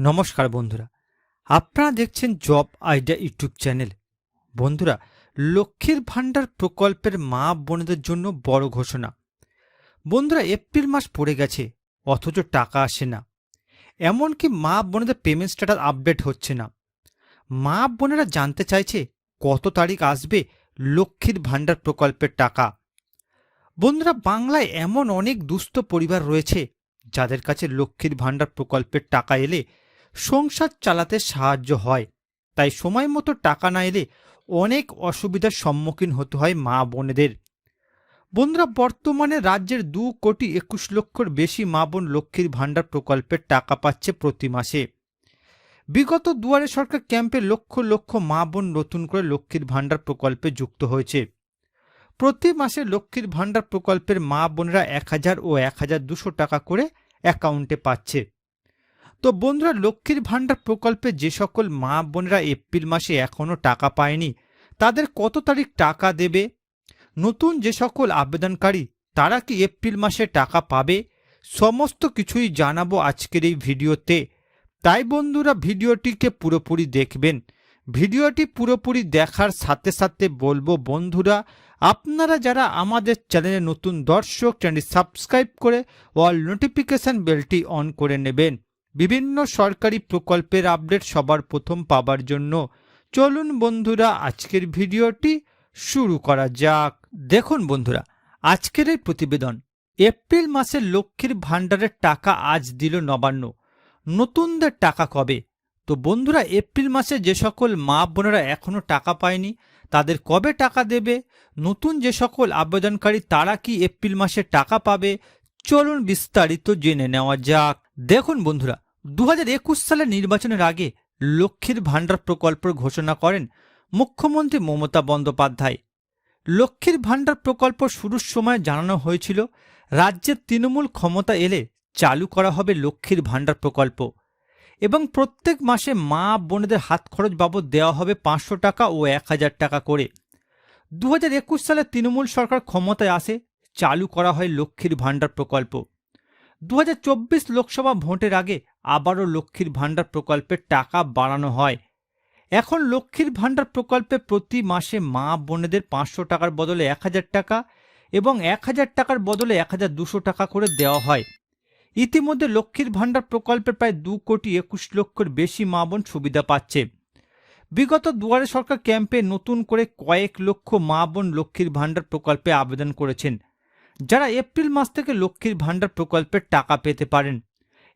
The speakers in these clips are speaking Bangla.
নমস্কার বন্ধুরা। আপনারা দেখছেন জব আইডিয়া ইউটিউব চ্যানেল। বন্ধুরা, লক্ষ্মীর ভাণ্ডার প্রকল্পের মা বোনেদের জন্য বড় ঘোষণা। বন্ধুরা, এপ্রিল মাস পড়ে গেছে, অথচ টাকা আসে না। এমনকি মা বোনেদের পেমেন্ট স্ট্যাটাস আপডেট হচ্ছে না। মা বোনেরা জানতে চাইছে, কত তারিখ আসবে লক্ষ্মীর ভাণ্ডার প্রকল্পের টাকা। বন্ধুরা, বাংলায় এমন অনেক দুস্থ পরিবার রয়েছে, যাদের কাছে লক্ষ্মীর ভাণ্ডার প্রকল্পের টাকা এলে সংসার চালাতে সাহায্য হয়। তাই সময় মতো টাকা না এলে অনেক অসুবিধার সম্মুখীন হতে হয় মা বোনেদের। বন্ধুরা, বর্তমানে রাজ্যের দু কোটি একুশ লক্ষর বেশি মা বোন লক্ষ্মীর ভাণ্ডার প্রকল্পের টাকা পাচ্ছে প্রতি মাসে। বিগত দুয়ারে সরকার ক্যাম্পে লক্ষ লক্ষ মা বোন নতুন করে লক্ষ্মীর ভাণ্ডার প্রকল্পে যুক্ত হয়েছে। প্রতি মাসে লক্ষ্মীর ভাণ্ডার প্রকল্পের মা বোনেরা এক হাজার ও এক হাজার দুশো টাকা করে অ্যাকাউন্টে পাচ্ছে। তো বন্ধুরা, লক্ষ্মীর ভাণ্ডার প্রকল্পে যে সকল মা বোনেরা এপ্রিল মাসে এখনও টাকা পায়নি, তাদের কত তারিখ টাকা দেবে? নতুন যে সকল আবেদনকারী, তারা কি এপ্রিল মাসে টাকা পাবে? সমস্ত কিছুই জানাব আজকের এই ভিডিওতে। তাই বন্ধুরা, ভিডিওটিকে পুরোপুরি দেখবেন। ভিডিওটি পুরোপুরি দেখার সাথে সাথে বলব বন্ধুরা, আপনারা যারা আমাদের চ্যানেলে নতুন দর্শক, চ্যানেলটি সাবস্ক্রাইব করে অল নোটিফিকেশন বেলটি অন করে নেবেন। বিভিন্ন সরকারি প্রকল্পের আপডেট সবার প্রথম পাবার জন্য চলুন বন্ধুরা, আজকের ভিডিওটি শুরু করা যাক। দেখুন বন্ধুরা, আজকের এই প্রতিবেদন, এপ্রিল মাসের লক্ষ্মীর ভাণ্ডারের টাকা আজ দিল নবান্ন। নতুনদের টাকা কবে? তো বন্ধুরা, এপ্রিল মাসে যে সকল মা বোনেরা এখনও টাকা পায়নি, তাদের কবে টাকা দেবে? নতুন যে সকল আবেদনকারী, তারা কি এপ্রিল মাসে টাকা পাবে? চলুন বিস্তারিত জেনে নেওয়া যাক। দেখুন বন্ধুরা দু হাজার একুশ সালের নির্বাচনের আগে লক্ষ্মীর ভাণ্ডার প্রকল্পের ঘোষণা করেন মুখ্যমন্ত্রী মমতা বন্দ্যোপাধ্যায়। লক্ষ্মীর ভাণ্ডার প্রকল্প শুরুর সময় জানানো হয়েছিল, রাজ্যের তৃণমূল ক্ষমতা এলে চালু করা হবে লক্ষ্মীর ভাণ্ডার প্রকল্প এবং প্রত্যেক মাসে মা বোনেদের হাত খরচ বাবদ দেওয়া হবে পাঁচশো টাকা ও এক হাজার টাকা করে। দু হাজার একুশ সালে তৃণমূল সরকার ক্ষমতায় আসে চালু করা হয় লক্ষ্মীর ভাণ্ডার প্রকল্প। দু হাজার চব্বিশ লোকসভা ভোটের আগে আবারও লক্ষ্মীর ভাণ্ডার প্রকল্পের টাকা বাড়ানো হয়। এখন লক্ষ্মীর ভাণ্ডার প্রকল্পে প্রতি মাসে মা বোনেদের পাঁচশো টাকার বদলে এক হাজার টাকা এবং এক হাজার টাকার বদলে এক হাজার দুশো টাকা করে দেওয়া হয়। ইতিমধ্যে লক্ষ্মীর ভাণ্ডার প্রকল্পে প্রায় দু কোটি একুশ লক্ষের বেশি মা বোন সুবিধা পাচ্ছে। বিগত দুয়ারে সরকার ক্যাম্পে নতুন করে কয়েক লক্ষ মা বোন লক্ষ্মীর ভাণ্ডার প্রকল্পে আবেদন করেছেন। যারা এপ্রিল মাস থেকে লক্ষ্মীর ভাণ্ডার প্রকল্পের টাকা পেতে পারেন।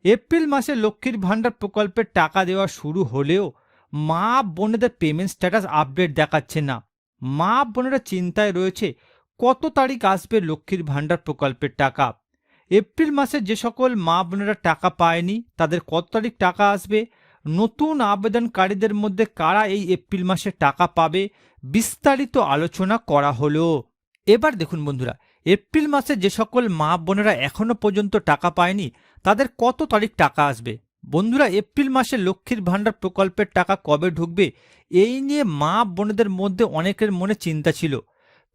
এপ্রিল মাসে লক্ষ্মীর ভাণ্ডার প্রকল্পের টাকা দেওয়া শুরু হলেও মা বোনেদের পেমেন্ট স্ট্যাটাস আপডেট দেখাচ্ছে না। মা বোনেরা চিন্তায় রয়েছে, কত তারিখ আসবে লক্ষ্মীর ভাণ্ডার প্রকল্পের টাকা? এপ্রিল মাসে যে সকল মা বোনেরা টাকা পায়নি, তাদের কত তারিখ টাকা আসবে? নতুন আবেদনকারীদের মধ্যে কারা এই এপ্রিল মাসে টাকা পাবে? বিস্তারিত আলোচনা করা হলো। এবার দেখুন বন্ধুরা এপ্রিল মাসে যে সকল মা বোনেরা এখনও পর্যন্ত টাকা পায়নি, তাদের কত তারিখ টাকা আসবে? বন্ধুরা, এপ্রিল মাসে লক্ষ্মীর ভাণ্ডার প্রকল্পের টাকা কবে ঢুকবে, এই নিয়ে মা বোনেদের মধ্যে অনেকের মনে চিন্তা ছিল।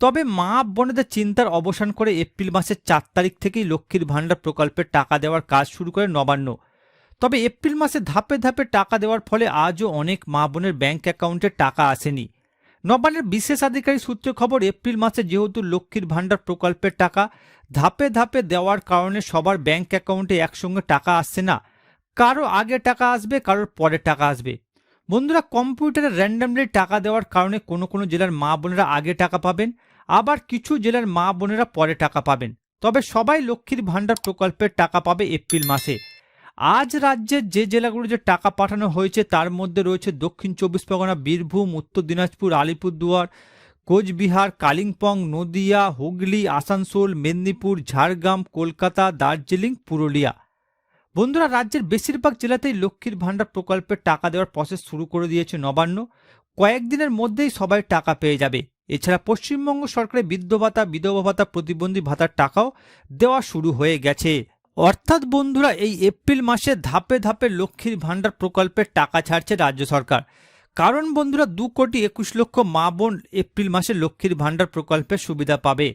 তবে মা বোনেদের চিন্তার অবসান করে এপ্রিল মাসের চার তারিখ থেকেই লক্ষ্মীর ভাণ্ডার প্রকল্পের টাকা দেওয়ার কাজ শুরু করে নবান্ন। তবে এপ্রিল মাসে ধাপে ধাপে টাকা দেওয়ার ফলে আজও অনেক মা বোনের ব্যাংক অ্যাকাউন্টে টাকা আসেনি। নবান্নের বিশেষ আধিকারিক সূত্রে খবর, এপ্রিল মাসে যেহেতু লক্ষ্মীর ভাণ্ডার প্রকল্পের টাকা ধাপে ধাপে দেওয়ার কারণে সবার ব্যাংক অ্যাকাউন্টে একসঙ্গে টাকা আসছে না। কারও আগে টাকা আসবে, কারোর পরে টাকা আসবে। বন্ধুরা, কম্পিউটারে র্যান্ডামলি টাকা দেওয়ার কারণে কোনো কোনো জেলার মা বোনেরা আগে টাকা পাবেন, আবার কিছু জেলার মা বোনেরা পরে টাকা পাবেন। তবে সবাই লক্ষ্মীর ভাণ্ডার প্রকল্পের টাকা পাবে এপ্রিল মাসে। আজ রাজ্যের যে জেলাগুলো যে টাকা পাঠানো হয়েছে, তার মধ্যে রয়েছে দক্ষিণ চব্বিশ পরগনা, বীরভূম, উত্তর দিনাজপুর, আলিপুরদুয়ার, কোচবিহার, কালিম্পং, নদিয়া, হুগলি, আসানসোল, মেদিনীপুর, ঝাড়গ্রাম, কলকাতা, দার্জিলিং, পুরুলিয়া। বন্ধুরা, রাজ্যের বেশিরভাগ জেলাতেই লক্ষ্মীর ভাণ্ডার প্রকল্পের টাকা দেওয়ার প্রসেস শুরু করে দিয়েছে নবান্ন। কয়েকদিনের মধ্যেই সবাই টাকা পেয়ে যাবে। এছাড়া পশ্চিমবঙ্গ সরকারের বৃদ্ধ ভাতা, বিধবা ভাতা প্রতিবন্ধী ভাতার টাকাও দেওয়া শুরু হয়ে গেছে। অর্থাৎ বন্ধুরা, এই এপ্রিল মাসে ধাপে ধাপে লক্ষ্মীর ভাণ্ডার প্রকল্পের টাকা ছাড়ছে রাজ্য সরকার। কারণ বন্ধুরা, দু কোটি একুশ লক্ষ মা বোন এপ্রিল মাসে লক্ষ্মীর ভাণ্ডার প্রকল্পের সুবিধা পাবে।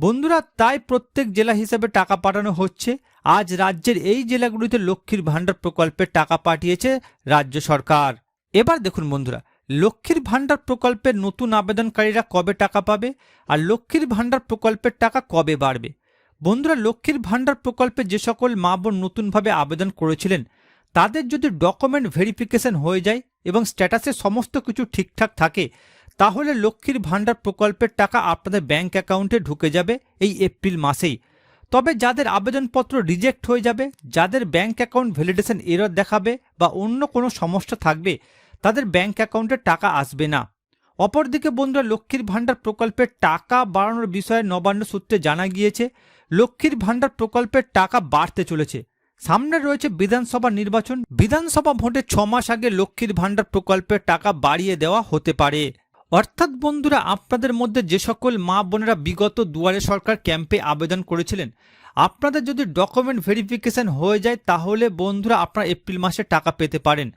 বন্ধুরা, তাই প্রত্যেক জেলা হিসেবে টাকা পাঠানো হচ্ছে। আজ রাজ্যের এই জেলাগুলিতে লক্ষ্মীর ভাণ্ডার প্রকল্পের টাকা পাঠিয়েছে রাজ্য সরকার। এবার দেখুন বন্ধুরা, লক্ষ্মীর ভাণ্ডার প্রকল্পের নতুন আবেদনকারীরা কবে টাকা পাবে? আর লক্ষ্মীর ভাণ্ডার প্রকল্পের টাকা কবে বাড়বে? বন্ধুরা লক্ষ্মীর ভাণ্ডার প্রকল্পে যে সকল মা বোন নতুনভাবে আবেদন করেছিলেন, তাদের যদি ডকুমেন্ট ভেরিফিকেশন হয়ে যায় এবং স্ট্যাটাসে সমস্ত কিছু ঠিকঠাক থাকে, তাহলে লক্ষ্মীর ভাণ্ডার প্রকল্পের টাকা আপনাদের ব্যাংক অ্যাকাউন্টে ঢুকে যাবে এই এপ্রিল মাসেই। তবে যাদের আবেদনপত্র রিজেক্ট হয়ে যাবে, যাদের ব্যাংক অ্যাকাউন্ট ভ্যালিডেশন এরর দেখাবে বা অন্য কোনো সমস্যা থাকবে, তাদের ব্যাংক অ্যাকাউন্টে টাকা আসবে না। অপরদিকে বন্ধুরা লক্ষ্মীর ভাণ্ডার প্রকল্পের টাকা বাড়ানোর বিষয়ে নবান্ন সূত্রে জানা গিয়েছে লক্ষ্মীর ভাণ্ডার প্রকল্পের টাকা বাড়তে চলেছে। সামনে রয়েছে বিধানসভা নির্বাচন। বিধানসভা ভোটে ছ মাস আগে লক্ষ্মীর ভাণ্ডার প্রকল্পের টাকা বাড়িয়ে দেওয়া হতে পারে। অর্থাৎ বন্ধুরা, আপনাদের মধ্যে যে সকল মা বোনেরা বিগত দুয়ারে সরকার ক্যাম্পে আবেদন করেছিলেন, আপনাদের যদি ডকুমেন্ট ভেরিফিকেশন হয়ে যায়, তাহলে বন্ধুরা আপনারা এপ্রিল মাসে টাকা পেতে পারেন।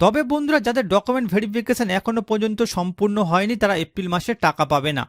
তবে বন্ধুরা, যাদের ডকুমেন্ট ভেরিফিকেশন এখনও পর্যন্ত সম্পূর্ণ হয়নি, তারা এপ্রিল মাসে টাকা পাবে না।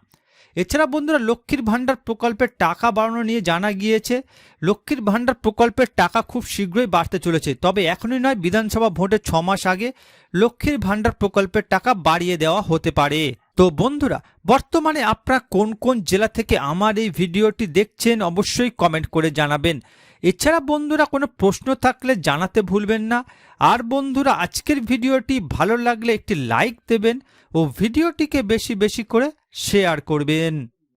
এছাড়া বন্ধুরা লক্ষ্মীর ভাণ্ডার প্রকল্পের টাকা বাড়ানো নিয়ে জানা গিয়েছে, লক্ষ্মীর ভাণ্ডার প্রকল্পের টাকা খুব শীঘ্রই বাড়তে চলেছে। তবে এখনই নয়, বিধানসভা ভোটের ছ মাস আগে লক্ষ্মীর ভাণ্ডার প্রকল্পের টাকা বাড়িয়ে দেওয়া হতে পারে। তো বন্ধুরা, বর্তমানে আপনারা কোন কোন জেলা থেকে আমার এই ভিডিওটি দেখছেন অবশ্যই কমেন্ট করে জানাবেন। এছাড়া বন্ধুরা কোনো প্রশ্ন থাকলে জানাতে ভুলবেন না। আর বন্ধুরা, আজকের ভিডিওটি ভালো লাগলে একটি লাইক দেবেন ও ভিডিওটিকে বেশি বেশি করে শেয়ার করবেন।